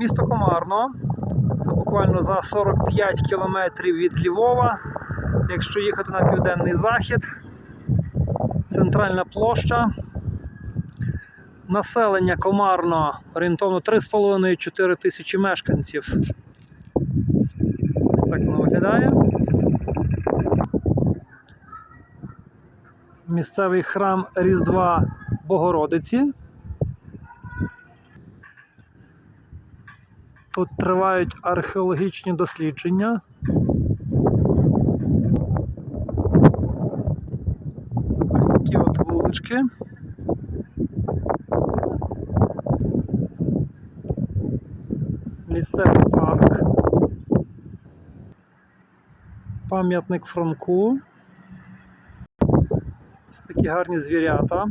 Місто Комарно. Це буквально за 45 кілометрів від Львова. Якщо їхати на південний захід, центральна площа. Населення Комарно орієнтовно 3,5-4 тисячі мешканців. Ось так воно виглядає. Місцевий храм Різдва Богородиці. Тут тривають археологічні дослідження. Ось такі от вулички. Місцевий парк. Пам'ятник Франку. Ось такі гарні звірята.